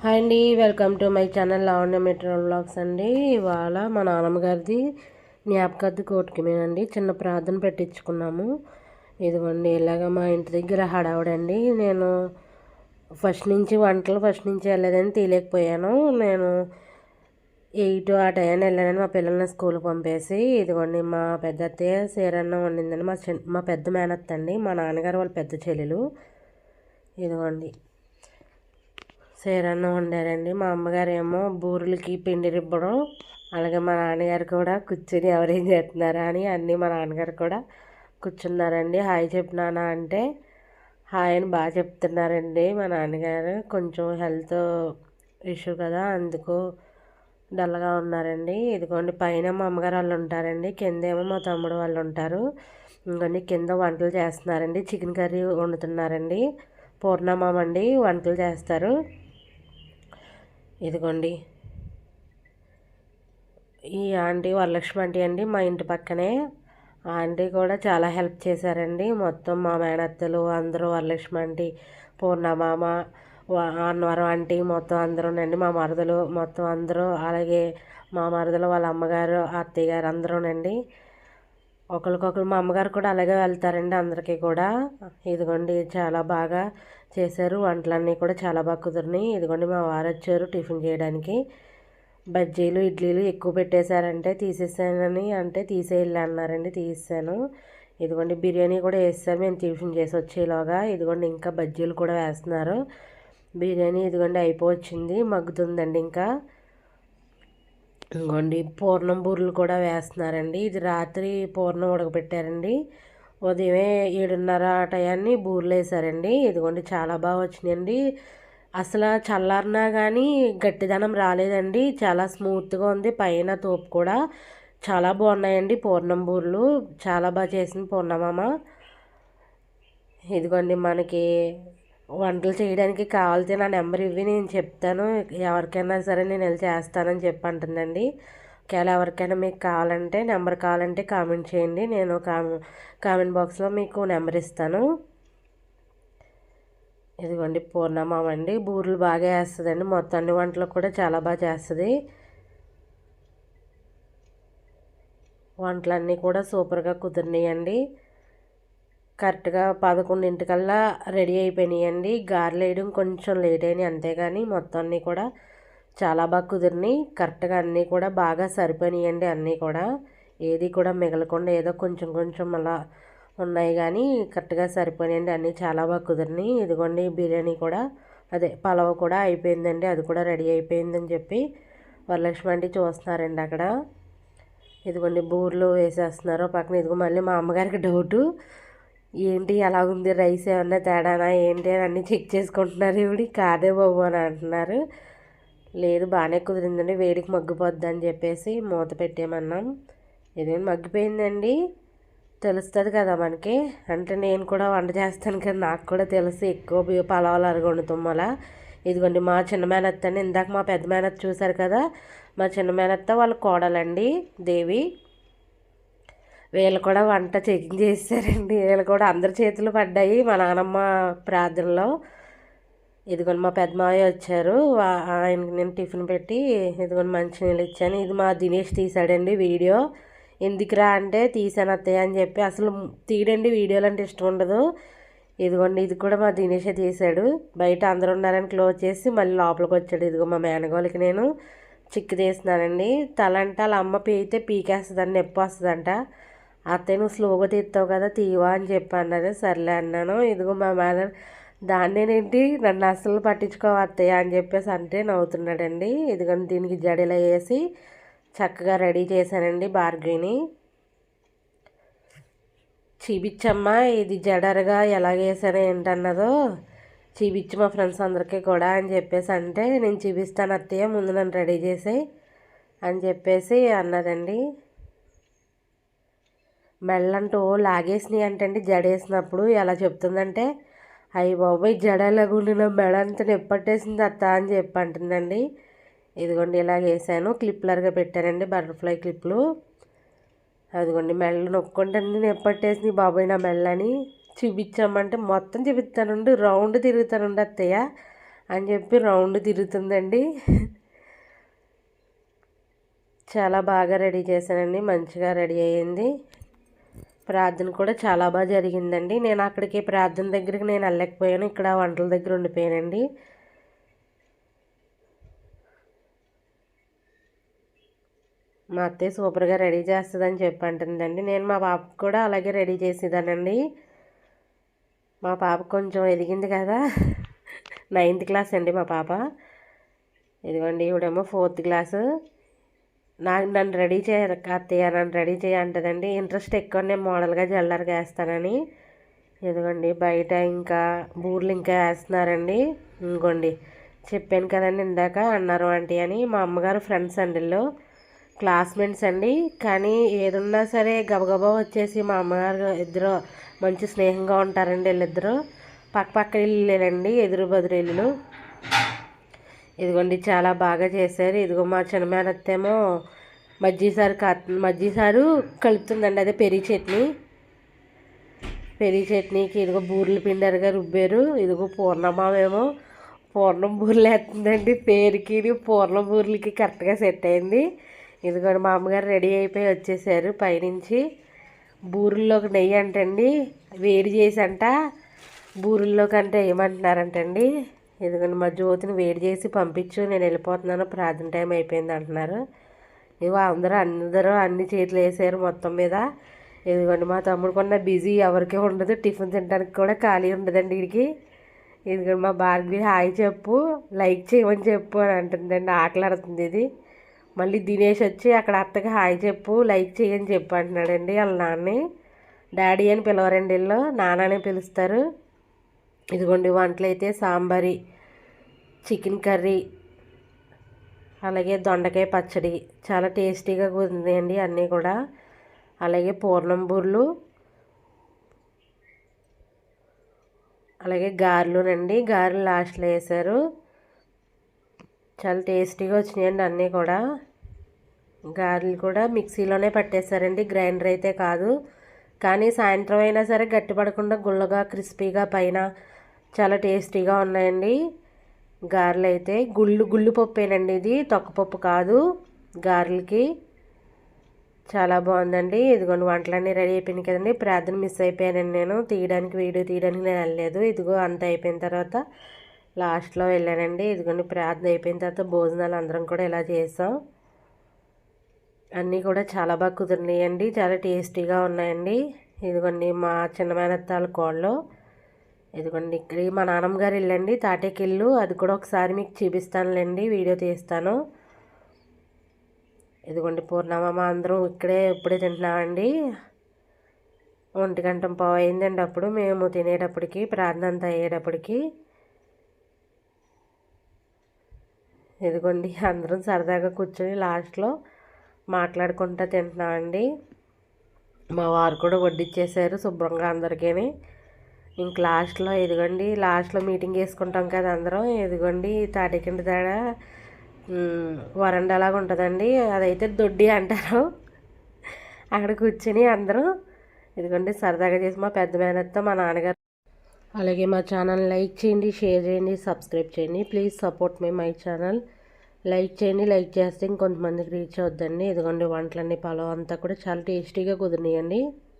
Hi అండి welcome to my channel Lavanya metro blogs అండి. ఇవాళ మా నాన్నమ్మ గారిది జ్ఞాపకద్ది కోటికమేనండి. చిన్న ప్రార్థన పెట్టించుకున్నాము. ఇదిగోండి ఇలాగ మా ఇంటి దగ్గర హడావుడండి. నేను ఫస్ట్ నుంచి వంటలు ఫస్ట్ నుంచి వెళ్ళలేదని తీయలేకపోయాను. నేను ఎయిట్ ఆ టైం వెళ్ళానని మా పిల్లల్ని స్కూల్కి పంపేసి ఇదిగోండి మా పెద్ద అత్తయ్య సీరన్న వండిందండి మా చిన్న మా పెద్ద మేనత్త అండి మా నాన్నగారు వాళ్ళ పెద్ద చెల్లెలు. ఇదిగోండి. సేరన్నం వండారండి. మా అమ్మగారు ఏమో బూరెలకి పిండి రిబ్బడం అలాగే మా నాన్నగారు కూడా కూర్చొని ఎవరేం చేస్తున్నారా అని అన్నీ మా నాన్నగారు కూడా కూర్చున్నారండి. హాయ్ చెప్పినానా అంటే హాయ్ అని బాగా చెప్తున్నారండి మా నాన్నగారు. కొంచెం హెల్త్ ఇష్యూ కదా అందుకు డల్గా ఉన్నారండి. ఇదిగోండి పైన మా అమ్మగారు వాళ్ళు ఉంటారండి. కింద ఏమో మా తమ్ముడు వాళ్ళు ఉంటారు. ఇంకొన్ని కింద వంటలు చేస్తున్నారండి. Chicken curry వండుతున్నారండి. పూర్ణమామ అండి వంటలు చేస్తారు. ఇదిగోండి. ఈ ఆంటీ వరలక్ష్మి ఆంటీ అండి మా ఇంటి పక్కనే. ఆంటీ కూడా చాలా హెల్ప్ చేశారండి. మొత్తం మా మేనత్తలు అందరూ వరలక్ష్మి ఆంటీ పూర్ణమామ అన్నవరం ఆంటీ మొత్తం అందరూనండి మా మరదలు మొత్తం అందరూ అలాగే మా మరదలు వాళ్ళ అమ్మగారు అత్తయ్య గారు అందరూనండి ఒకరికొకరు మా అమ్మగారు కూడా అలాగే వెళ్తారండి అందరికీ కూడా. ఇదిగోండి చాలా బాగా చేశారు. వంటలన్నీ కూడా చాలా బాగా కుదిరినాయి. ఇదిగోండి మా వారు వచ్చారు టిఫిన్ చేయడానికి. బజ్జీలు ఇడ్లీలు ఎక్కువ పెట్టేశారంటే తీసేసానని అంటే తీసేయాలి అన్నారండి తీసేసాను. ఇదిగోండి బిర్యానీ కూడా వేస్తారు. మేము టిఫిన్ చేసి వచ్చేలోగా ఇదిగోండి ఇంకా బజ్జీలు కూడా వేస్తున్నారు. బిర్యానీ ఇదిగోండి అయిపోవచ్చింది మగ్గుతుందండి ఇంకా. ఇదిగోండి పూర్ణం బూరెలు కూడా వేస్తున్నారండి. ఇది రాత్రి పూర్ణం ఉడకబెట్టారండి. ఉదయమే ఏడున్నర టయాన్ని బూరెలు వేసారండి. ఇదిగోండి చాలా బాగా వచ్చినాయండి. అసలు చల్లారినా కానీ గట్టిదనం రాలేదండి. చాలా స్మూత్గా ఉంది పైన తోపు కూడా. చాలా బాగున్నాయండి పూర్ణం బూరెలు. చాలా బాగా చేసింది పూర్ణమామ. ఇదిగోండి మనకి వంటలు చేయడానికి కావాల్సిన నా నెంబర్ ఇవి నేను చెప్తాను. ఎవరికైనా సరే నేను వెళ్ళి చేస్తానని చెప్పి అంటుందండి ఒకవేళ ఎవరికైనా మీకు కావాలంటే నెంబర్ కావాలంటే కామెంట్ చేయండి. నేను కామెంట్ బాక్స్లో మీకు నెంబర్ ఇస్తాను. ఇదిగోండి పూర్ణమామ అండి. బూరెలు బాగా వేస్తుందండి. మొత్తం అన్ని వంటలు కూడా చాలా బాగా చేస్తుంది. వంటలన్నీ కూడా సూపర్గా కుదిరినాయండి. కరెక్ట్గా పదకొండింటికల్లా రెడీ అయిపోయినాయండి. గారెలు వేయడం కొంచెం లేట్ అయినాయి అంతేగాని మొత్తం అన్నీ కూడా చాలా బాగా కుదిరినాయి. కరెక్ట్గా అన్నీ కూడా బాగా సరిపోయినాయండి అన్నీ కూడా. ఏది కూడా మిగలకుండా ఏదో కొంచెం కొంచెం అలా ఉన్నాయి కానీ కరెక్ట్గా సరిపోయినాయండి. అన్నీ చాలా బాగా కుదిరినాయి. ఇదిగోండి బిర్యానీ కూడా అదే పలావ్ కూడా అయిపోయిందండి. అది కూడా రెడీ అయిపోయిందని చెప్పి వరలక్ష్మి అంటే చూస్తున్నారండి అక్కడ. ఇదిగోండి బూర్లు వేసేస్తున్నారు. పక్కన ఇదిగో మళ్ళీ మా అమ్మగారికి డౌటు. ఏంటి ఎలా ఉంది రైస్ ఏమన్నా తేడానా ఏంటి అని అన్నీ చెక్ చేసుకుంటున్నారు. ఇవిడి కాదే బాబు అని అంటున్నారు. లేదు బాగానే కుదిరిందండి వేడికి మగ్గిపోద్ది అని చెప్పేసి మూత పెట్టేమన్నాం ఇదేం మగ్గిపోయిందండి? తెలుస్తుంది కదా మనకి. అంటే నేను కూడా వంట చేస్తాను కదా నాకు కూడా తెలుసు ఎక్కువ పలావులు అరగొండుతాం తుమ్మల ఇదిగోండి మా చిన్న మేనత్త అని ఇందాక మా పెద్ద మేనత్త చూశారు కదా మా చిన్న మేనత్త వాళ్ళ కోడలండి దేవి. వీళ్ళు కూడా వంట చెకింగ్ చేశారండి. వీళ్ళు కూడా అందరి చేతులు పడ్డాయి. మా నానమ్మ ప్రార్థనలో ఇదిగోండి మా పెద్దమావయ్య వచ్చారు. ఆయనకి నేను టిఫిన్ పెట్టి ఇదిగోండి మంచినీళ్ళు ఇచ్చాను. ఇది మా దినేష్ తీసాడండి వీడియో. ఎందుకురా అంటే తీసాను అత్తయ్య అని చెప్పి. అసలు తీయడండి వీడియోలు అంటే ఇష్టం ఉండదు. ఇదిగోండి ఇది కూడా మా దినేషే తీశాడు. బయట అందరు ఉన్నారని క్లోజ్ చేసి మళ్ళీ లోపలికి వచ్చాడు. ఇదిగో మా మేనగోళ్ళకి నేను చిక్కు తీస్తున్నానండి. తల అంటే వాళ్ళ అమ్మ పీయితే పీకేస్తుందని నొప్పి వస్తుందంట. అత్తయ్య నువ్వు స్లోగా తీస్తావు కదా తీవా అని చెప్పి అన్నది సర్లే అన్నాను. ఇదిగో మా మేనర్ దాన్నేనేంటి నన్ను అసలు పట్టించుకోవ అత్తయ్య అని చెప్పేసి అంటే నవ్వుతున్నాడండి. ఇదిగోండి దీనికి జడీలో వేసి చక్కగా రెడీ చేశానండి బార్గీని. చూపించమ్మా ఇది జడరగా ఎలాగేసానో ఏంటన్నదో. చూపించి మా ఫ్రెండ్స్ అందరికీ కూడా అని చెప్పేసి అంటే నేను చూపిస్తాను అత్తయ్య ముందు నన్ను రెడీ చేసి అని చెప్పేసి అన్నదండి మెళ్ళంటూ లాగేసినాయి అంటండి జడేసినప్పుడు ఎలా చెప్తుందంటే అయ్యి బాబాయ్ జడలాగుండిన మెడ అంతా నిప్పట్టేసింది అత్త అని చెప్పి అంటుందండి. ఇదిగోండి ఇలా వేసాను. క్లిప్లర్గా పెట్టానండి బటర్ఫ్లై క్లిప్లు. అదిగోండి మెల్ల నొక్కుంటుంది నిప్పట్టేసింది బాబాయ్ నా మెళ్ళని? చూపించామంటే మొత్తం చూపిస్తానుండి రౌండ్ తిరుగుతానుండి అత్తయ్య అని చెప్పి రౌండ్ తిరుగుతుందండి. చాలా బాగా రెడీ చేశానండి మంచిగా రెడీ అయ్యింది. ప్రార్థన కూడా చాలా బాగా జరిగిందండి. నేను అక్కడికి ప్రార్థన దగ్గరికి నేను వెళ్ళలేకపోయాను. ఇక్కడ వంటల దగ్గర ఉండిపోయానండి. మా అత్తయ్య సూపర్గా రెడీ చేస్తుందని చెప్పి అంటుందండి నేను మా పాపకు కూడా అలాగే రెడీ చేసేదానండి. మా పాప కొంచెం ఎదిగింది కదా. నైన్త్ క్లాస్ అండి మా పాప. ఇదిగోండి ఇవిడేమో ఫోర్త్ క్లాసు. నాకు నన్ను రెడీ చేయరు అత్తయ్య నన్ను రెడీ చేయంటదండి ఇంట్రెస్ట్ ఎక్కువ నేను మోడల్గా జల్లర్గా వేస్తానని ఇదిగోండి బయట ఇంకా బూర్లు ఇంకా వేస్తున్నారండి. ఇంకోండి చెప్పాను కదండి ఇందాక అన్నారు ఆంటీ అని. మా అమ్మగారు ఫ్రెండ్స్ అండి క్లాస్మేట్స్ అండి. కానీ ఏదున్నా సరే గబగబా వచ్చేసి మా అమ్మగారు ఇద్దరు మంచి స్నేహంగా ఉంటారండి వీళ్ళిద్దరూ. పక్క పక్క ఇల్లులేనండి ఎదురు బదురు ఇల్లు ఇదిగోండి చాలా బాగా చేశారు. ఇదిగో మా చిన్నమేనత్తేమో మజ్జీసారు కా మజ్జీసారు కలుపుతుందండి అదే పెరిగి చట్నీ. పెరిగి చట్నీకి ఇదిగో బూరెలు పిండారుగా రుబ్బారు. ఇదిగో పూర్ణమావేమో పూర్ణం బూరెలు వేస్తుందండి. పేరుకి పూర్ణం బూరెలకి కరెక్ట్గా సెట్ అయింది. ఇదిగోండి మా అమ్మగారు రెడీ అయిపోయి వచ్చేసారు పైనుంచి. బూరుల్లోకి నెయ్యి అంటండి వేడి చేసి అంట బూరుల్లోకి అంటే ఏమంటున్నారంటండి? ఇదిగోండి మా జ్యోతిని వేడి చేసి పంపించు నేను వెళ్ళిపోతున్నాను ప్రార్థన టైం అయిపోయింది అంటున్నారు. ఇవో అందరూ అందరూ అన్ని చేతులు వేసారు మొత్తం మీద. ఇదిగోండి మా తమ్ముడు కొన్న బిజీ ఎవరికీ ఉండదు టిఫిన్ తినడానికి కూడా ఖాళీ ఉండదండి వీడికి ఎందుకంటే మా భార్గవి హాయ్ చెప్పు లైక్ చేయమని చెప్పు అని అంటుందండి ఆటలాడుతుంది ఇది. మళ్ళీ దినేష్ వచ్చి అక్కడ అత్తకి హాయ్ చెప్పు లైక్ చేయని చెప్పు అంటున్నాడండి వాళ్ళ నాన్నని. డాడీ అని పిలవరండి వీళ్ళు అని పిలుస్తారు. ఇదిగోండి వంటలు అయితే సాంబారి చికెన్ కర్రీ అలాగే దొండకాయ పచ్చడి. చాలా టేస్టీగా కుదిరినాయండి అన్నీ కూడా. అలాగే పూర్ణం బూర్లు అలాగే గారెలునండి. గారెలు లాస్ట్లో వేశారు చాలా టేస్టీగా వచ్చినాయండి అన్నీ కూడా. గారెలు కూడా మిక్సీలోనే పట్టేశారండి. గ్రైండర్ అయితే కాదు. కానీ సాయంత్రం అయినా సరే గట్టిపడకుండా గుల్లగా క్రిస్పీగా పైన చాలా టేస్టీగా ఉన్నాయండి. గారెలు అయితే గుళ్ళు గుళ్ళు పప్పేనండి ఇది. తొక్కపప్పు కాదు గారెలకి. చాలా బాగుందండి. ఇదిగోండి వంటలన్నీ రెడీ అయిపోయినాయి కదండి. ప్రార్థన మిస్ అయిపోయానండి నేను. తీయడానికి వీడియో తీయడానికి నేను వెళ్ళలేదు. ఇదిగో అంత అయిపోయిన తర్వాత లాస్ట్లో వెళ్ళానండి. ఇదిగోండి ప్రార్థన అయిపోయిన తర్వాత భోజనాలు అందరం కూడా ఇలా చేసాం. అన్నీ కూడా చాలా బాగా కుదిరినాయండి. చాలా టేస్టీగా ఉన్నాయండి. ఇదిగోండి మా చిన్న మేనత్తాల కోళ్ళు. ఇదిగోండి ఇక్కడ మా నాన్నమ్మ గారు వెళ్ళండి తాటేకిల్లు అది కూడా ఒకసారి మీకు చూపిస్తానులేండి వీడియో తీస్తాను. ఇదిగోండి పూర్ణమామ అందరం ఇక్కడే ఇప్పుడే తింటున్నామండి. ఒంటి గంట పావు అయిందండి అప్పుడు మేము తినేటప్పటికి ప్రార్థన అంతా అయ్యేటప్పటికి. ఇదిగోండి అందరం సరదాగా కూర్చొని లాస్ట్లో మాట్లాడుకుంటూ తింటున్నామండి. మా వారు కూడా వడ్డిచ్చేసారు శుభ్రంగా అందరికీ ఇంక లాస్ట్లో ఇదిగోండి లాస్ట్లో మీటింగ్ వేసుకుంటాం కదా అందరం. ఇదిగోండి తాటికిండి దాడ వరండాలాగా ఉంటుందండి. అదైతే దొడ్డి అంటారు. అక్కడ కూర్చొని అందరూ ఇదిగోండి సరదాగా చేసి మా పెద్ద మేనత్తో మా నాన్నగారు. అలాగే మా ఛానల్ లైక్ చేయండి షేర్ చేయండి సబ్స్క్రైబ్ చేయండి. Please support me my channel. Like చేయండి లైక్ చేస్తే ఇంకొంతమందికి రీచ్ అవుద్దండి. ఇదిగోండి వంటలన్నీ పొలం అంతా కూడా చాలా టేస్టీగా కుదిరినాయండి.